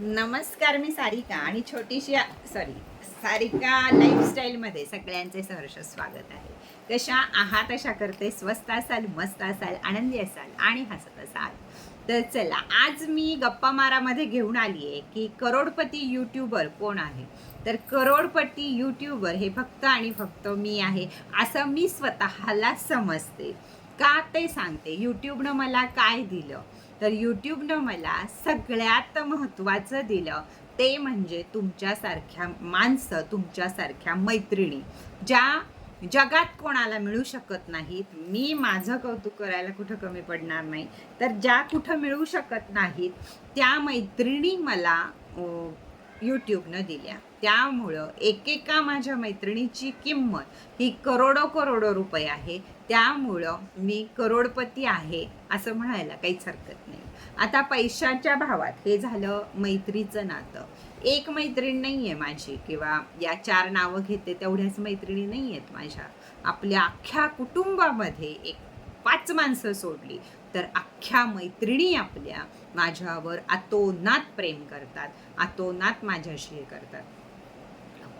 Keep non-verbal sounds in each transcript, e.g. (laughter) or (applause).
नमस्कार मी सारिका आणि छोटीशी सॉरी सारिका लाईफस्टाईलमध्ये सगळ्यांचे सहर्ष स्वागत आहे. कशा आहात अशा करते स्वस्त असाल मस्त असाल आनंदी असाल आणि हसत असाल? तर चला आज मी गप्पा मारामध्ये घेऊन आली आहे की करोडपती यूट्यूबर कोण आहे? तर करोडपती यूट्यूबर हे फक्त आणि फक्त मी आहे असं मी स्वतःला समजते. का ते सांगते? यूट्यूबनं मला काय दिलं? तर यूट्यूबनं मला सगळ्यात महत्त्वाचं दिलं. ते म्हणजे तुमच्यासारख्या माणसं तुमच्यासारख्या मैत्रिणी ज्या जगात कोणाला मिळू शकत नाहीत. मी माझं कौतुक करायला कुठं कमी पडणार नाही. तर ज्या कुठं मिळू शकत नाहीत त्या मैत्रिणी मला यूट्यूबनं दिल्या. त्यामुळं एकेका माझ्या मैत्रिणीची किंमत ही करोडो करोडो रुपये आहे. त्यामुळं मी करोडपती आहे असं म्हणायला काहीच हरकत नाही. आता पैशाच्या भावात हे झालं मैत्रीचं नातं. एक मैत्रीण नाही आहे माझी किंवा या चार नावं घेते तेवढ्याच मैत्रिणी नाही आहेत माझ्या. आपल्या अख्ख्या कुटुंबामध्ये एक पाच माणसं सोडली तर अख्ख्या मैत्रिणी आपल्या माझ्यावर आतोनात प्रेम करतात आतोनात माझ्याशी हे करतात.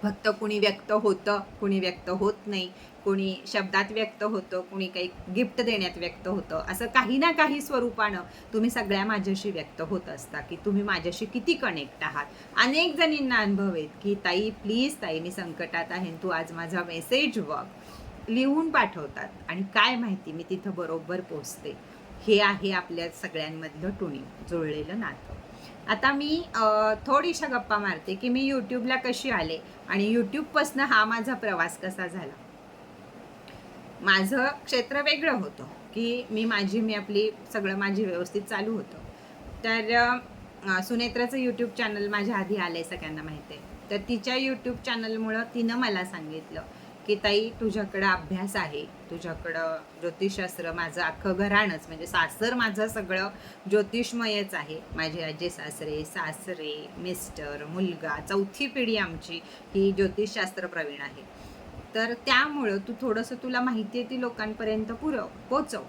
फक्त कुणी व्यक्त होतं कुणी व्यक्त होत नाही. कुणी शब्दात व्यक्त होतं कुणी काही गिफ्ट देण्यात व्यक्त होतं. असं काही ना काही स्वरूपानं तुम्ही सगळ्या माझ्याशी व्यक्त होत असता की तुम्ही माझ्याशी किती कनेक्ट आहात. अनेक जणींना अनुभव आहेत की ताई प्लीज ताई मी संकटात आहे तू आज माझा मेसेज बघ. लिहून पाठवतात आणि काय माहिती मी तिथं बरोबर पोचते. हे आहे आपल्या सगळ्यांमधलं टुणी जुळलेलं नातं. आता मी थोडीशा गप्पा मारते की मी यूट्यूबला कशी आले आणि यूट्यूबपासनं हा माझा प्रवास कसा झाला. माझं क्षेत्र वेगळं होतं की मी माझी मी आपली सगळं माझी व्यवस्थित चालू होतं. तर सुनेत्राचं यूट्यूब चॅनल माझ्या आधी आलं आहे सगळ्यांना माहिती आहे. तर तिच्या यूट्यूब चॅनलमुळं तिनं मला सांगितलं की ताई तुझ्याकडं अभ्यास आहे. तुझ्याकडं ज्योतिषशास्त्र माझं अख्खं घराणंच. म्हणजे सासर माझं सगळं ज्योतिषमयच आहे. माझे आजी सासरे सासरे मिस्टर मुलगा चौथी पिढी आमची ही ज्योतिषशास्त्र प्रवीण आहे. तर त्यामुळं तू थोडंसं तुला माहिती आहे ती लोकांपर्यंत पुरव पोचव.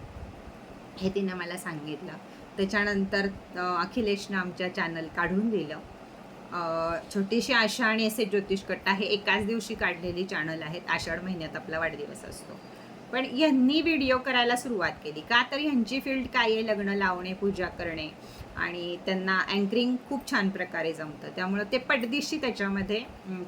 हे तिनं मला सांगितलं. त्याच्यानंतर अखिलेशनं आमच्या चॅनल काढून दिलं. छोटीशी आशा आणि असे ज्योतिष कट्टा हे एकाच दिवशी काढलेली चॅनल आहेत. आषाढ महिन्यात आपला वाढदिवस असतो. पण यांनी व्हिडिओ करायला सुरुवात केली. का तर ह्यांची फील्ड काय आहे? लग्न लावणे पूजा करणे आणि त्यांना अँकरिंग खूप छान प्रकारे जमतं. त्यामुळं ते पटदिशी त्याच्यामध्ये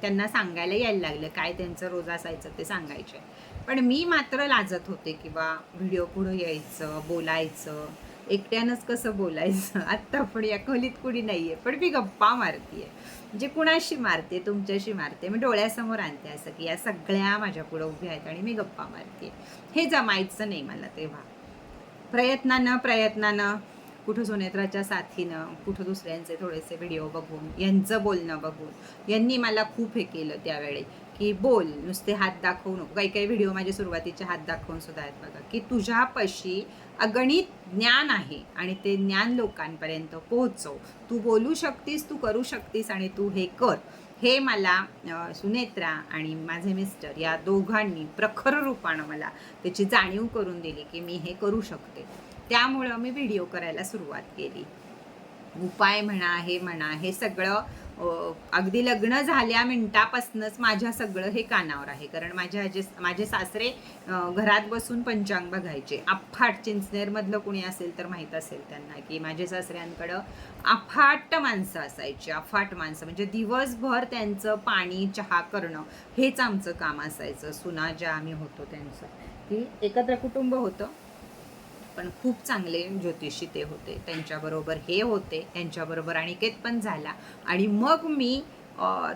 त्यांना सांगायला यायला लागलं. काय त्यांचं रोज असायचं ते सांगायचे. पण मी मात्र लाजत होते किंवा व्हिडिओ पुढं यायचं बोलायचं. एकट्यानंच कसं बोलायचं? (laughs) आत्ता पण या खोलीत कुणी नाही आहे पण मी गप्पा मारते म्हणजे कुणाशी मारते तुमच्याशी मारते मी डोळ्यासमोर आणते असं की या सगळ्या माझ्या पुढं उभ्या आहेत आणि मी गप्पा मारते हे जमायचं नाही मला तेव्हा. प्रयत्नानं प्रयत्नानं कुठं सुनेत्राच्या साथीनं कुठं दुसऱ्यांचे थोडेसे व्हिडिओ बघून यांचं बोलणं बघून. यांनी मला खूप हे केलं त्यावेळी. की बोल नुसते हात दाखवू नको. काही काही व्हिडिओ माझे सुरुवातीचे हात दाखवून सुद्धा आहेत बघा की तुझ्यापाशी अगणित ज्ञान आहे आणि ते ज्ञान लोकांपर्यंत पोहोचव. तू बोलू शकतीस तू करू शकतीस आणि तू हे कर. हे मला सुनेत्रा आणि माझे मिस्टर या दोघांनी प्रखर रूपानं मला त्याची जाणीव करून दिली की मी हे करू शकते. त्यामुळं मी व्हिडिओ करायला सुरुवात केली. उपाय म्हणा हे म्हणा हे सगळं अगदी लग्न झाल्या मिनटापासूनच माझ्या सगळं हे कानावर आहे. कारण माझ्या आजे माझे सासरे घरात बसून पंचांग बघायचे. अफाट चिंचनेरमधलं कुणी असेल तर माहीत असेल त्यांना की माझे सासऱ्यांकडं अफाट माणसं असायची. अफाट माणसं. म्हणजे दिवसभर त्यांचं पाणी चहा करणं हेच आमचं काम असायचं. सुना ज्या आम्ही होतो त्यांचं. की एकत्र कुटुंब होतं. पण खूप चांगले ज्योतिषी ते होते. त्यांच्याबरोबर हे होते त्यांच्याबरोबर अनिकेत पण झाला. आणि मग मी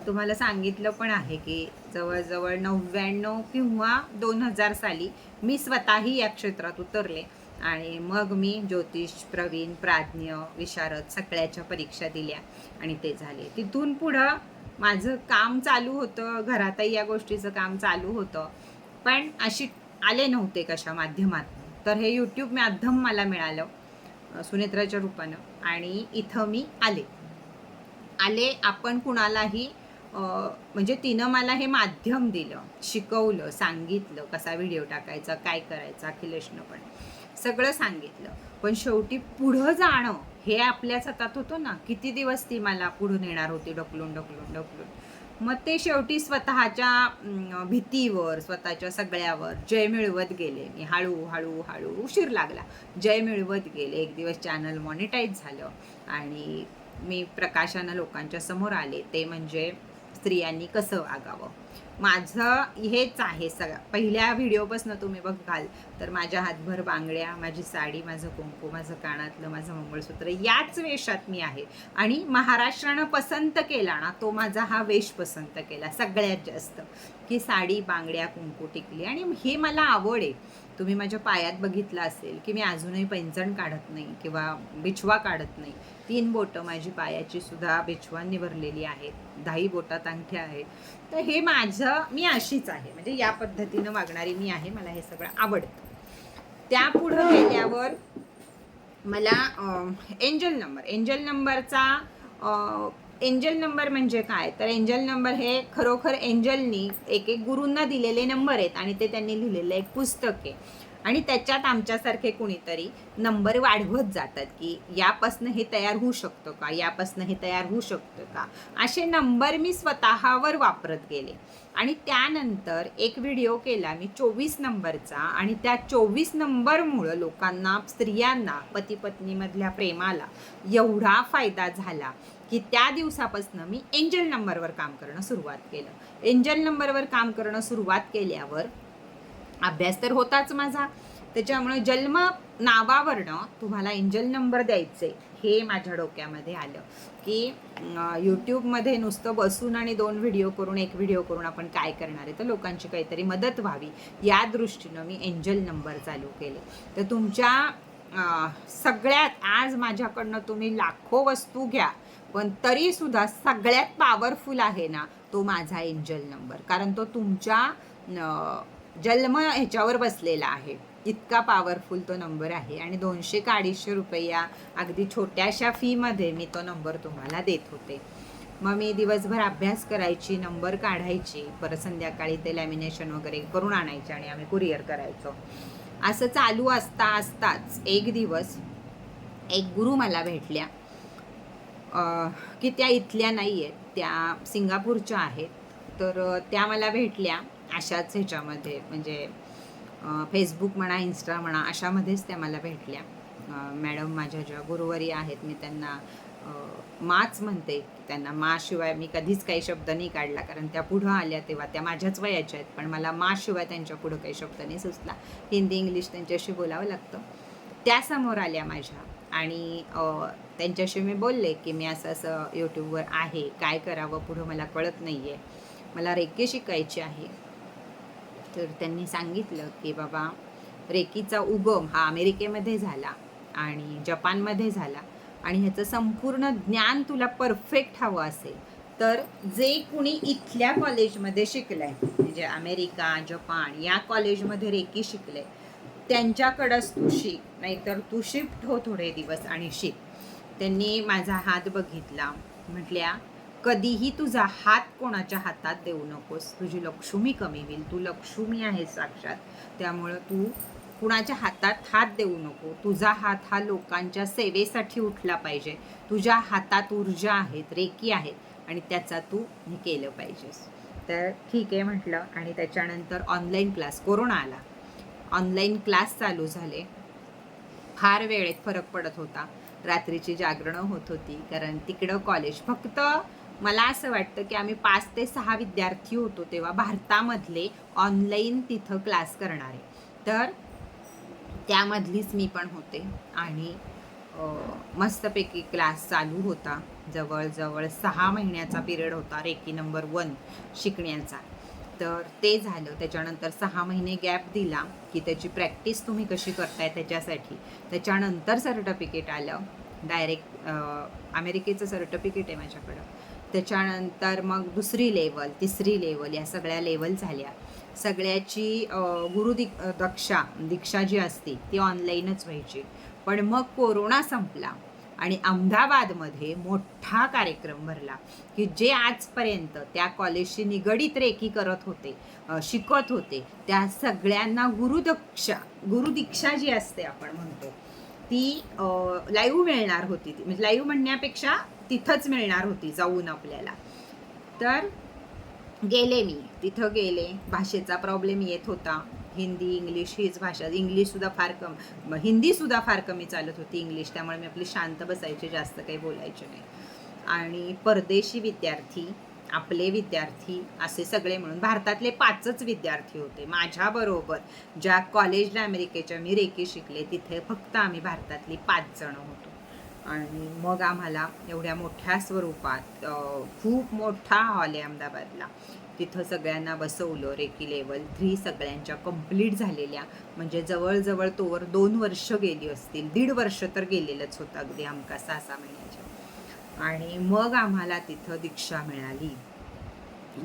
तुम्हाला सांगितलं पण आहे की जवळजवळ नव्याण्णव किंवा दोन हजार साली मी स्वतःही या क्षेत्रात उतरले. आणि मग मी ज्योतिष प्रवीण प्राज्ञ विशारद सगळ्याच्या परीक्षा दिल्या आणि ते झाले. तिथून पुढं माझं काम चालू होतं घरातही या गोष्टीचं काम चालू होतं. पण अशी आले नव्हते कशा माध्यमात तर हे यूट्यूब माध्यम मला मिळालं सुनेत्राच्या रूपानं. आणि इथं मी आले. आले आपण कुणालाही म्हणजे तिनं मला हे माध्यम दिलं शिकवलं सांगितलं कसा व्हिडिओ टाकायचा काय करायचा अखिलेशनं पण. सगळं सांगितलं. पण शेवटी पुढं जाणं हे आपल्याच हातात होतं ना. किती दिवस ती मला पुढून येणार होती ढकलून ढकलून ढकलून. मग ते शेवटी स्वतःच्या भीतीवर स्वतःच्या सगळ्यावर जय मिळवत गेले. मी हळू हळू हळू उशीर लागला. जय मिळवत गेले. एक दिवस चॅनल मॉनिटाईज झालं आणि मी प्रकाशानं लोकांच्या समोर आले. ते म्हणजे स्त्रियांनी कसं वागावं? माझं हेच आहे सगळं. पहिल्या व्हिडिओपासून तुम्ही बघाल तर माझ्या हातभर बांगड्या माझी साडी माझं कुंकू माझं कानातलं माझं मंगळसूत्र याच वेशात मी आहे. आणि महाराष्ट्रानं पसंत केला ना तो माझा हा वेश पसंत केला सगळ्यात जास्त. की साडी बांगड्या कुंकू टिकली. आणि हे मला आवड आहे. तुम्ही माझ्या पायात बघितलं असेल की मी अजूनही पैंजण काढत नाही किंवा बिछवा काढत नाही. तीन बोटं माझी पायाची सुद्धा बिछवांनी भरलेली आहेत. दहाही बोटात अंगठ्या आहेत. तर हे माझं मी अशीच आहे. म्हणजे या पद्धतीनं वागणारी मी आहे. मला हे सगळं आवडतं. त्या पुढं गेल्यावर मला एंजल नंबर एंजल नंबरचा एंजल नंबर म्हणजे काय? तर एंजल नंबर हे खरोखर एंजलनी एक एक गुरूंना दिलेले नंबर आहेत आणि ते त्यांनी लिहिलेलं एक पुस्तक आहे. आणि त्याच्यात आमच्यासारखे कुणीतरी नंबर वाढवत जातात की यापासनं हे तयार होऊ शकतं का? यापासनं हे तयार होऊ शकतं का? असे नंबर मी स्वतःवर वापरत गेले. आणि त्यानंतर एक व्हिडिओ केला मी चोवीस नंबरचा आणि त्या चोवीस नंबरमुळं लोकांना स्त्रियांना पती पत्नीमधल्या प्रेमाला एवढा फायदा झाला की त्या दिवसापासून मी एंजल नंबरवर काम करणं सुरुवात केलं. एंजल नंबरवर काम करणं सुरुवात केल्यावर अभ्यास तर होताच माझा. त्याच्यामुळे जन्म नावावरनं तुम्हाला एंजल नंबर द्यायचे. हे माझ्या डोक्यामध्ये आलं की यूट्यूबमध्ये नुसतं बसून आणि दोन व्हिडिओ करून एक व्हिडिओ करून आपण काय करणार आहे? तर लोकांची काहीतरी मदत व्हावी. या दृष्टीनं मी एंजल नंबर चालू केले. तर तुमच्या सगळ्यात आज माझ्याकडनं तुम्ही लाखो वस्तू घ्या पण तरीसुद्धा सगळ्यात पॉवरफुल आहे ना तो माझा एंजल नंबर कारण तो तुमच्या जन्म ह्याच्यावर बसलेला आहे. इतका पॉवरफुल तो नंबर आहे आणि दोनशे का अडीचशे रुपये या अगदी छोट्याशा फीमध्ये मी तो नंबर तुम्हाला देत होते. मग मी दिवसभर अभ्यास करायची नंबर काढायची परत संध्याकाळी ते लॅमिनेशन वगैरे करून आणायचे आणि आम्ही कुरिअर करायचो. असं चालू असता असताच एक दिवस एक गुरु मला भेटल्या. की त्या इथल्या नाही आहेत त्या सिंगापूरच्या आहेत. तर त्या मला भेटल्या. अशाच ह्याच्यामध्ये म्हणजे फेसबुक म्हणा इन्स्टा म्हणा अशामध्येच त्या मला भेटल्या. मॅडम माझ्या ज्या गुरुवारी आहेत मी त्यांना माच म्हणते त्यांना माशिवाय मी कधीच काही शब्द नाही काढला. कारण त्या पुढं आल्या तेव्हा त्या माझ्याच वयाच्या आहेत पण मला माशिवाय त्यांच्या पुढं काही शब्द नाही सुचला. हिंदी इंग्लिश त्यांच्याशी बोलावं लागतं. त्या समोर आल्या माझ्या आणि त्यांच्याशी मी बोलले की मी असं असं यूट्यूबवर आहे काय करावं पुढं मला कळत नाही आहे मला रेकी शिकायची आहे. तर त्यांनी सांगितलं की बाबा रेकीचा उगम हा अमेरिकेमध्ये झाला आणि जपानमध्ये झाला आणि ह्याचं संपूर्ण ज्ञान तुला परफेक्ट हवं असेल तर जे कुणी इथल्या कॉलेजमध्ये शिकलं आहे म्हणजे अमेरिका जपान या कॉलेजमध्ये रेकी शिकले त्यांच्याकडंच तू शिक नाहीतर तू शिफ्ट हो थोडे दिवस आणि शिक. त्यांनी माझा हात बघितला म्हटल्या कधीही तुझा हात कोणाच्या हातात देऊ नकोस. तुझी लक्ष्मी कमी होईल. तू लक्ष्मी आहे साक्षात. त्यामुळं तू कुणाच्या हातात हात देऊ नको. तुझा हात हा लोकांच्या सेवेसाठी उठला पाहिजे. तुझ्या हातात ऊर्जा आहेत रेकी आहेत आणि त्याचा तू हे केलं पाहिजेस. तर ठीक आहे म्हटलं आणि त्याच्यानंतर ऑनलाईन क्लास कोरोना आला. ऑनलाईन क्लास चालू झाले. फार वेळेत फरक पडत होता. रात्रीची जागरणं होत होती. कारण तिकडं कॉलेज फक्त मला असं वाटतं की आम्ही पाच ते सहा विद्यार्थी होतो तेव्हा भारतामधले ऑनलाईन तिथं क्लास करणारे. तर त्यामधलीच मी पण होते. आणि मस्तपैकी क्लास चालू होता. जवळजवळ सहा महिन्याचा पिरियड होता रेकी नंबर वन शिकण्याचा. तर ते झालं. त्याच्यानंतर सहा महिने गॅप दिला की त्याची प्रॅक्टिस तुम्ही कशी करताय त्याच्यासाठी. त्याच्यानंतर सर्टिफिकेट आलं. डायरेक्ट अमेरिकेचं सर्टिफिकेट आहे माझ्याकडं. त्याच्यानंतर मग दुसरी लेवल तिसरी लेवल या सगळ्या लेवल झाल्या. सगळ्याची गुरु दिक दक्षा दीक्षा जी असते ती ऑनलाईनच व्हायची. पण मग कोरोना संपला आणि अहमदाबादमध्ये मोठा कार्यक्रम भरला की जे आजपर्यंत त्या कॉलेजशी निगडीत रेखी करत होते शिकत होते त्या सगळ्यांना गुरुदक्षा गुरुदीक्षा जी असते आपण म्हणतो ती लाईव्ह मिळणार होती. ती म्हणजे लाईव्ह म्हणण्यापेक्षा तिथंच मिळणार होती जाऊन आपल्याला. तर गेले मी. तिथं गेले. भाषेचा प्रॉब्लेम येत होता. हिंदी इंग्लिश हीच भाषा. इंग्लिशसुद्धा फार कम हिंदीसुद्धा फार कमी चालत होती इंग्लिश. त्यामुळे मी आपली शांत बसायची जास्त काही बोलायचे नाही. आणि परदेशी विद्यार्थी आपले विद्यार्थी असे सगळे म्हणून भारतातले पाचच विद्यार्थी होते माझ्याबरोबर ज्या कॉलेजला अमेरिकेच्या मी रेकी शिकले तिथे फक्त आम्ही भारतातली पाच जण होतो. आणि मग आम्हाला एवढ्या मोठ्या स्वरूपात खूप मोठा हॉल आहे अहमदाबादला. तिथं सगळ्यांना बसवलं रेकी लेवल थ्री सगळ्यांच्या कंप्लीट झालेल्या. म्हणजे जवळजवळ तोवर दोन वर्ष गेली असतील दीड वर्ष तर गेलेलंच होतं अगदी आमका सहा सहा महिन्याच्या आणि मग आम्हाला तिथं दीक्षा मिळाली.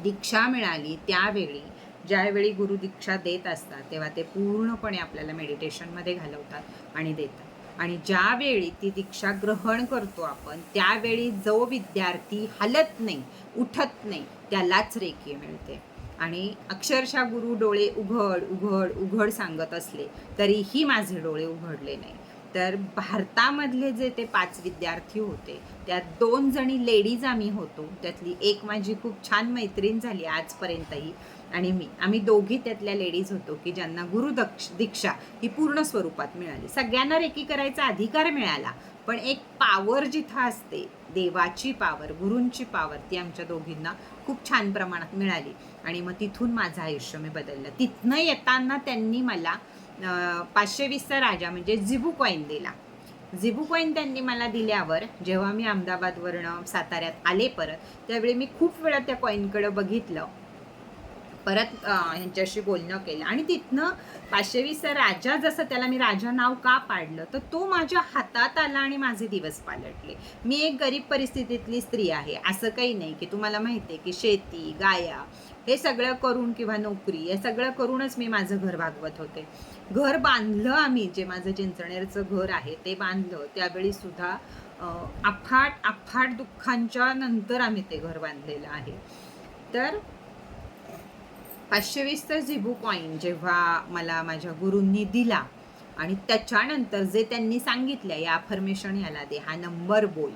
दीक्षा मिळाली त्यावेळी ज्यावेळी गुरु दीक्षा देत असतात तेव्हा ते पूर्णपणे आपल्याला मेडिटेशनमध्ये घालवतात आणि देतात. आणि ज्यावेळी ती दीक्षा ग्रहण करतो आपण त्यावेळी जो विद्यार्थी हलत नाही उठत नाही त्यालाच रेखी मिळते. आणि अक्षरशः गुरु डोळे उघड उघड उघड सांगत असले तरीही माझे डोळे उघडले नाही. तर भारतामधले जे ते पाच विद्यार्थी होते त्यात दोन जणी लेडीज आम्ही होतो. त्यातली एक माझी खूप छान मैत्रीण झाली आजपर्यंतही. आणि मी. आम्ही दोघी त्यातल्या लेडीज होतो की ज्यांना गुरु दक्ष दीक्षा ही पूर्ण स्वरूपात मिळाली. सगळ्यांना रेकी करायचा अधिकार मिळाला. पण एक पावर जिथं असते देवाची पावर गुरूंची पावर ती आमच्या दोघींना खूप छान प्रमाणात मिळाली. आणि मग तिथून माझं आयुष्य मी बदललं. तिथनं येताना त्यांनी मला पाचशे वीसचा राजा म्हणजे जिबू कॉईन दिला. जिबू कॉईन त्यांनी मला दिल्यावर जेव्हा मी अहमदाबादवरनं साताऱ्यात आले परत त्यावेळी मी खूप वेळा त्या कॉईनकडं बघितलं. परत ह्यांच्याशी बोलणं केलं. आणि तिथनं पाचशे वीसचा राजा जसं त्याला मी राजा नाव का पाडलं? तर तो माझ्या हातात आला आणि माझे दिवस पालटले. मी एक गरीब परिस्थितीतली स्त्री आहे. असं काही नाही की तुम्हाला माहिती आहे की शेती गाया हे सगळं करून किंवा नोकरी हे सगळं करूनच मी माझं घर भागवत होते. घर बांधलं आम्ही जे माझं चिंचणेरचं घर आहे ते बांधलं. त्यावेळी सुद्धा अफाट अफाट दुःखांच्या नंतर आम्ही ते घर बांधलेलं आहे. तर पाचशे वीसचा झिबू कॉईन जेव्हा मला माझ्या गुरूंनी दिला आणि त्याच्यानंतर जे त्यांनी सांगितलं या अफर्मेशन याला दे हा नंबर बोल.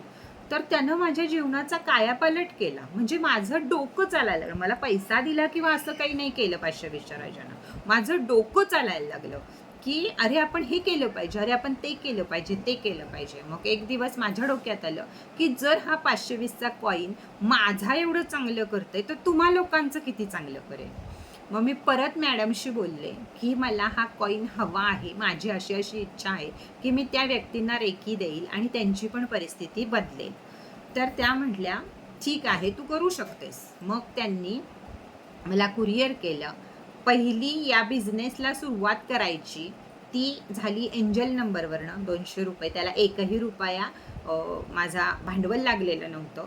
तर त्यानं माझ्या जीवनाचा कायापालट केला. म्हणजे माझं डोकं चालायला लागलं. मला पैसा दिला किंवा असं काही नाही केलं पाचशे वीसच्या राजानं. माझं डोकं चालायला लागलं की अरे आपण हे केलं पाहिजे अरे आपण ते केलं पाहिजे ते केलं पाहिजे. मग एक दिवस माझ्या डोक्यात आलं की जर हा पाचशे वीसचा कॉईन माझा एवढं चांगलं करतंय तर तुम्हा लोकांचं किती चांगलं करेल? मग मी परत मॅडमशी बोलले की मला हा कॉईन हवा आहे माझी अशी अशी इच्छा आहे की मी त्या व्यक्तींना रेकी देईल आणि त्यांची पण परिस्थिती बदलेल. तर त्या म्हटल्या ठीक आहे तू करू शकतेस. मग त्यांनी मला कुरिअर केलं. पहिली या बिझनेसला सुरुवात करायची ती झाली एंजल नंबरवरनं दोनशे रुपये. त्याला एकही रुपया माझा भांडवल लागलेलं नव्हतं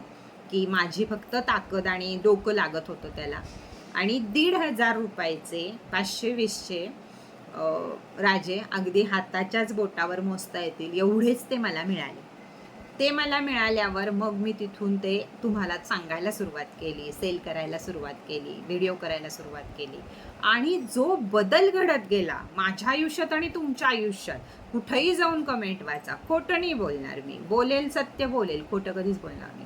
की माझी फक्त ताकद आणि डोकं लागत होतं त्याला. आणि दीड हजार रुपयाचे पाचशे वीसचे राजे अगदी हाताच्याच बोटावर मोजता येतील. एवढेच ते मला मिळाले. ते मला मिळाल्यावर मग मी तिथून ते तुम्हाला सांगायला सुरुवात केली सेल करायला सुरुवात केली व्हिडिओ करायला सुरुवात केली. आणि जो बदल घडत गेला माझ्या आयुष्यात आणि तुमच्या आयुष्यात कुठंही जाऊन कमेंट वाचा. खोटं नाही बोलणार मी. बोलेल सत्य बोलेल खोटं कधीच बोलणार नाही.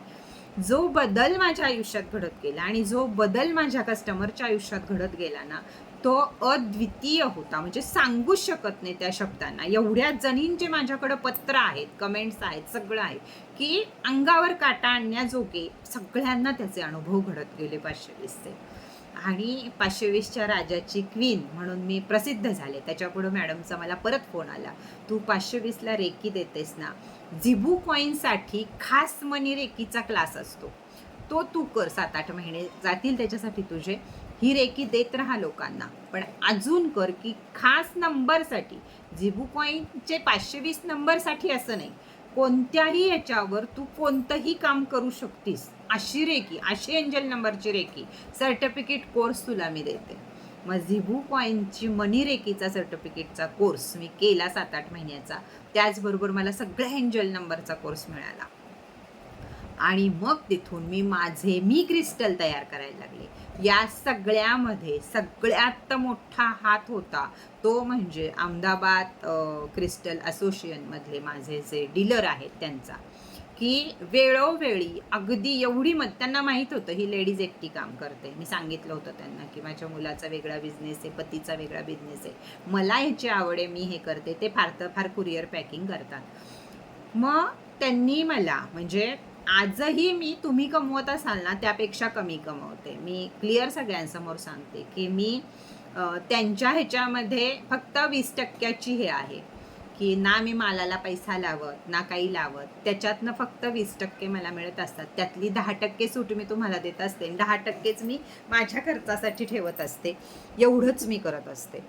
जो बदल माझ्या आयुष्यात घडत गेला आणि जो बदल माझ्या कस्टमरच्या आयुष्यात घडत गेला ना तो अद्वितीय होता. म्हणजे सांगूच शकत नाही त्या शब्दांना. एवढ्या जणींचे माझ्याकडं पत्र आहेत कमेंट्स आहेत सगळं आहे की अंगावर काटा आणण्याजोगे सगळ्यांना त्याचे अनुभव घडत गेले पाचशे वीसचे. आणि पाचशे वीसच्या राजाची क्वीन म्हणून मी प्रसिद्ध झाले. त्याच्यापुढं मॅडमचा मला परत फोन आला. तू पाचशे वीसला रेकी देतेस ना झिबू कॉईनसाठी खास मनी रेकीचा क्लास असतो. तो तू कर सात आठ महिने जातील त्याच्यासाठी तुझे. ही रेकी देत राहा लोकांना. पण अजून कर की खास नंबरसाठी. झिबू कॉईनचे पाचशे वीस नंबरसाठी असं नाही. कोणत्याही याच्यावर तू कोणतंही काम करू शकतीस. अशी रेकी अशी एंजल नंबरची रेकी. सर्टिफिकेट कोर्स तुला मी देते. मग झिबू कॉईनची मनीरेकीचा सर्टिफिकेटचा कोर्स मी केला सात आठ महिन्याचा. त्याचबरोबर मला सगळ्या एंजल नंबरचा कोर्स मिळाला. आणि मग तिथून मी माझे मी क्रिस्टल तयार करायला लागले. या सगळ्यामध्ये सगळ्यात मोठा हात होता तो म्हणजे अहमदाबाद क्रिस्टल असोसिएशनमधले माझे जे डीलर आहेत त्यांचा. की वेळोवेळी अगदी एवढी मत त्यांना माहीत होतं ही लेडीज एकटी काम करते. मी सांगितलं होतं त्यांना की माझ्या मुलाचा वेगळा बिझनेस आहे पतीचा वेगळा बिझनेस आहे. मला ह्याची आवड आहे मी हे करते. ते फार तर फार कुरिअर पॅकिंग करतात. मग त्यांनी मला म्हणजे आजही मी तुम्ही कमवत असाल ना त्यापेक्षा कमी कमवते. मी क्लिअर सगळ्यांसमोर सांगते की मी त्यांच्या ह्याच्यामध्ये फक्त वीस टक्क्याची हे आहे. की ना मी मालाला पैसा लावत ना काही लावत. त्याच्यातनं फक्त वीस टक्के मला मिळत असतात. त्यातली दहा टक्के सूट मी तुम्हाला देत असते. आणि दहा टक्केच मी माझ्या खर्चासाठी ठेवत असते. एवढंच मी करत असते.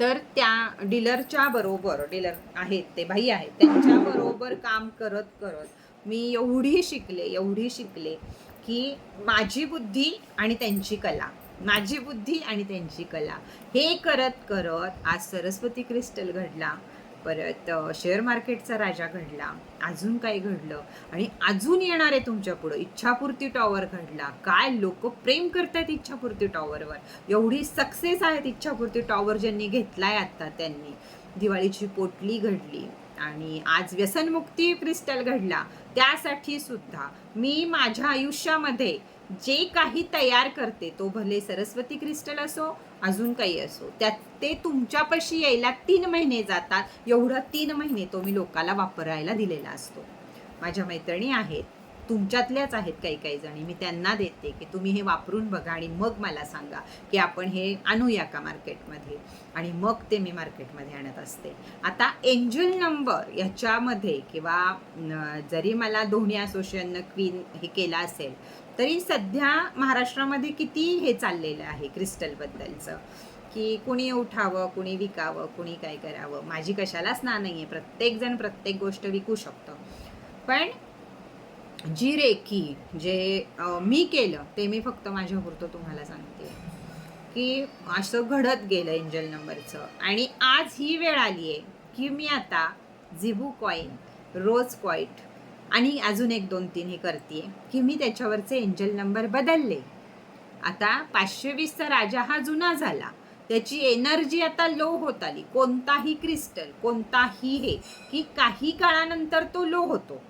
तर त्या डीलरच्या बरोबर डीलर आहेत ते भाई आहेत त्यांच्या बरोबर काम करत करत मी एवढी शिकले एवढी शिकले की माझी बुद्धी आणि त्यांची कला. माझी बुद्धी आणि त्यांची कला. हे करत करत आज सरस्वती क्रिस्टल घडला. परत शेअर मार्केटचा राजा घडला. अजून काय घडलं? आणि अजून येणार आहे तुमच्या पुढं. इच्छापूर्ती टॉवर घडला. काय लोक प्रेम करतात इच्छापूर्ती टॉवरवर एवढी सक्सेस आहेत इच्छापूर्ती टॉवर ज्यांनी घेतलाय आता त्यांनी. दिवाळीची पोटली घडली. आणि आज व्यसनमुक्ती क्रिस्टल घडला. त्यासाठी सुद्धा मी माझ्या आयुष्यामध्ये जे काही तयार करते तो भले सरस्वती क्रिस्टल असो अजून काही असो. त्यात ते तुमच्यापाशी यायला तीन महिने जातात. एवढं तीन महिने तो मी लोकाला वापरायला दिलेला असतो. माझ्या मैत्रिणी आहेत. तुमच्यातल्याच आहेत काही काही जणी. मी त्यांना देते की तुम्ही हे वापरून बघा आणि मग मला सांगा की आपण हे आणूया का मार्केटमध्ये. आणि मग ते मी मार्केटमध्ये आणत असते. आता एंजल नंबर याच्यामध्ये किंवा जरी मला दोन्ही असोसिएशननं क्वीन हे केलं असेल तरी सध्या महाराष्ट्रामध्ये किती हे चाललेलं आहे क्रिस्टलबद्दलचं? की कुणी उठावं कुणी विकावं कुणी काय करावं? माझी कशालाच ना नाही आहे प्रत्येकजण प्रत्येक गोष्ट विकू शकतो. पण जी रेखी जे मी केलं ते मी फक्त माझ्या पुरतं तुम्हाला सांगते. की असं घडत गेलं एंजल नंबरचं. आणि आज ही वेळ आली आहे की मी आता झिबू कॉईन रोज क्वाईट आणि अजून एक दोन तीन हे करते की मी त्याच्यावरचे एंजल नंबर बदलले. आता पाचशे वीसचा राजा हा जुना झाला. त्याची एनर्जी आता लो होत आली. कोणताही क्रिस्टल कोणताही हे की काही काळानंतर तो लो होतो.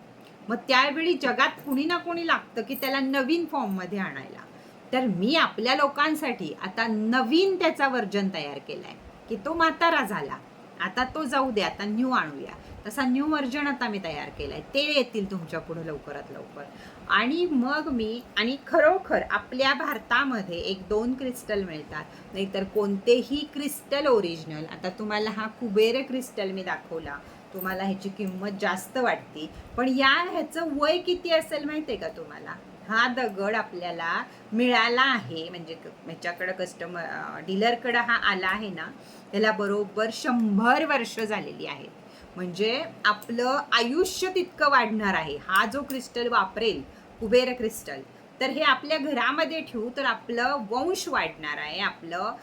मग त्यावेळी जगात कुणी ना कोणी लागतं की त्याला नवीन फॉर्ममध्ये आणायला. तर मी आपल्या लोकांसाठी आता नवीन त्याचा वर्जन तयार केलाय की तो म्हातारा झाला. आता तो जाऊ दे आता न्यू आणूया. तसा न्यू वर्जन आता मी तयार केलाय. ते येतील तुमच्यापुढे लवकरात लवकर. आणि मग मी आणि खरोखर आपल्या भारतामध्ये एक दोन क्रिस्टल मिळतात. नाहीतर कोणतेही क्रिस्टल ओरिजिनल आता तुम्हाला हा कुबेर क्रिस्टल मी दाखवला. तुम्हाला ह्याची किंमत जास्त वाटते. पण या ह्याचं वय किती असेल माहिती आहे का तुम्हाला? हा दगड आपल्याला मिळाला आहे. म्हणजे ह्याच्याकडं कस्टमर डीलरकडं हा आला आहे ना. त्याला बरोबर शंभर वर्ष झालेली आहेत. म्हणजे आपलं आयुष्य तितकं वाढणार आहे. हा जो क्रिस्टल वापरेल कुबेर क्रिस्टल तर हे आपल्या घरामध्ये ठेवू तर आपलं वंश वाढणार आहे. आपलं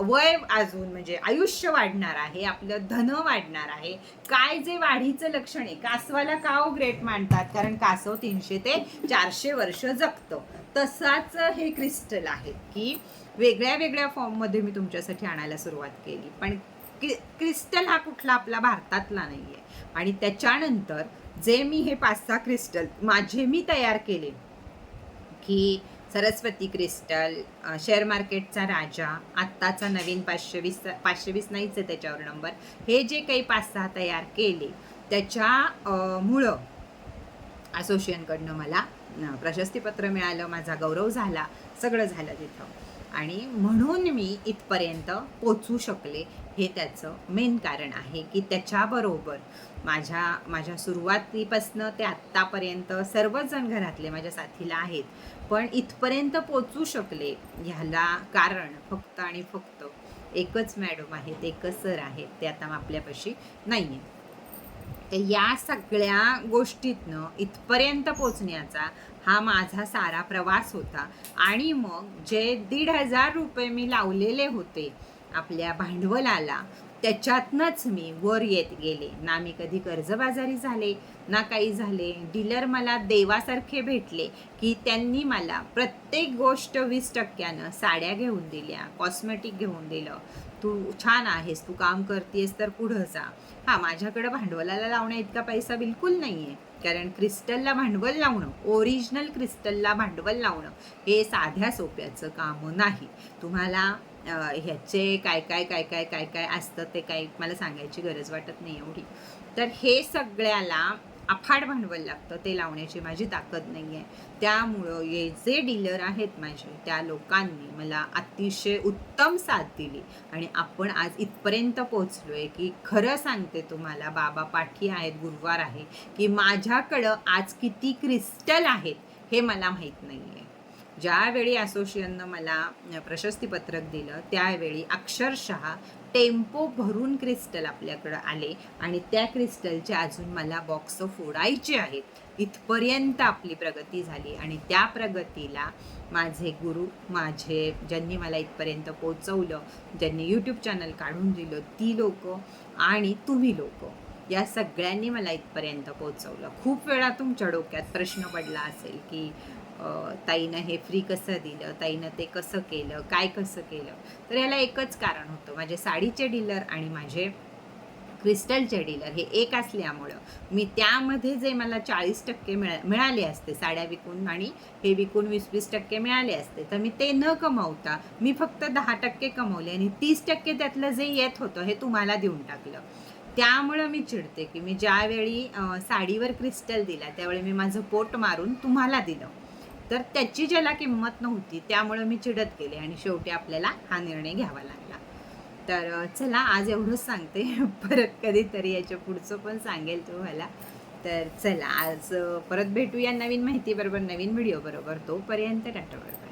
वय अजून म्हणजे आयुष्य वाढणार आहे. आपलं धन वाढणार आहे. काय जे वाढीचं लक्षण आहे कासवाला काव हो ग्रेट मानतात? कारण कासव तीनशे ते चारशे वर्ष जगतं. तसाच हे क्रिस्टल आहे की वेगळ्या वेगळ्या फॉर्ममध्ये मी तुमच्यासाठी आणायला सुरुवात केली. पण क्रि क्रिस्टल हा कुठला आपला भारतातला नाही आहे आणि त्याच्यानंतर जे मी हे पाच सहा क्रिस्टल माझे मी तयार केले की सरस्वती क्रिस्टल शेअर मार्केटचा राजा आत्ताचा नवीन पाचशे वीस पाचशे वीस नाहीच आहे त्याच्यावर नंबर हे जे काही पाच सहा तयार केले त्याच्या मुळं असोसिएशनकडनं मला प्रशस्तीपत्र मिळालं माझा गौरव झाला सगळं झालं तिथं. आणि म्हणून मी इथपर्यंत पोचू शकले हे त्याचं मेन कारण आहे की त्याच्याबरोबर माझ्या माझ्या सुरुवातीपासनं ते आत्तापर्यंत सर्वजण घरातले माझ्या साथीला आहेत. पण इथपर्यंत पोचू शकले ह्याला कारण फक्त आणि फक्त एकच मॅडम आहेत एकच सर आहेत ते आता आपल्यापाशी नाही आहे तर या सगळ्या गोष्टीतनं इथपर्यंत पोचण्याचा हा माझा सारा प्रवास होता. आणि मग जे दीड हजार रुपये मी लावलेले होते आपल्या भांडवलाला. त्याच्यातनंच मी वर येत गेले. ना मी कधी कर्जबाजारी झाले ना काही झाले. डीलर मला देवासारखे भेटले की त्यांनी मला प्रत्येक गोष्ट वीस टक्क्यानं साड्या घेऊन दिल्या कॉस्मेटिक घेऊन दिलं. तू छान आहेस तू काम करतेस तर पुढं जा. हां माझ्याकडं भांडवलाला लावण्या इतका पैसा बिलकुल नाही आहे कारण क्रिस्टलला भांडवल लावणं ओरिजिनल क्रिस्टलला भांडवल लावणं हे साध्या सोप्याचं काम नाही. तुम्हाला ह्याचे काय काय काय काय काय काय असतं ते काही मला सांगायची गरज वाटत नाही एवढी. तर हे सगळ्याला अफाट भांडवल लागतं ते लावण्याची माझी ताकद नाही आहे त्यामुळं हे जे डीलर आहेत माझे त्या लोकांनी मला अतिशय उत्तम साथ दिली. आणि आपण आज इथपर्यंत पोचलो आहे की खरं सांगते तुम्हाला बाबा पाठी आहेत गुरुवार आहे की माझ्याकडं आज किती क्रिस्टल आहेत हे मला माहीत नाही आहे ज्यावेळी असोसिएशननं मला प्रशस्तीपत्रक दिलं त्यावेळी अक्षरशः टेम्पो भरून क्रिस्टल आपल्याकडं आले आणि त्या क्रिस्टलचे अजून मला बॉक्स फोडायचे आहेत. इथपर्यंत आपली प्रगती झाली आणि त्या प्रगतीला माझे गुरु माझे ज्यांनी मला इथपर्यंत पोचवलं ज्यांनी यूट्यूब चॅनल काढून दिलं ती लोक आणि तुम्ही लोक या सगळ्यांनी मला इथपर्यंत पोचवलं. खूप वेळा तुमच्या डोक्यात प्रश्न पडला असेल की ताईनं हे फ्री कसं दिलं ताईनं ते कसं केलं काय कसं केलं तर याला एकच कारण होतं. माझे साडीचे डीलर आणि माझे क्रिस्टलचे डीलर हे एक असल्यामुळं मी त्यामध्ये जे मला चाळीस टक्के मिळा मिळाले असते साड्या विकून आणि हे विकून वीस वीस टक्के मिळाले असते तर मी ते न कमावता मी फक्त दहा टक्के कमवले आणि तीस टक्के त्यातलं जे येत होतं हे तुम्हाला देऊन टाकलं. त्यामुळं मी चिडते की मी ज्यावेळी साडीवर क्रिस्टल दिला त्यावेळी मी माझं पोट मारून तुम्हाला दिलं. तर त्याची ज्याला किंमत नव्हती त्यामुळं मी चिडत गेले आणि शेवटी आपल्याला हा निर्णय घ्यावा लागला. तर चला आज एवढंच सांगते. (laughs) परत कधीतरी याच्या पुढचं पण सांगेल तुम्हाला. तर चला आज परत भेटूया नवीन माहितीबरोबर नवीन व्हिडिओ बरोबर. तोपर्यंत टाटा बरोबर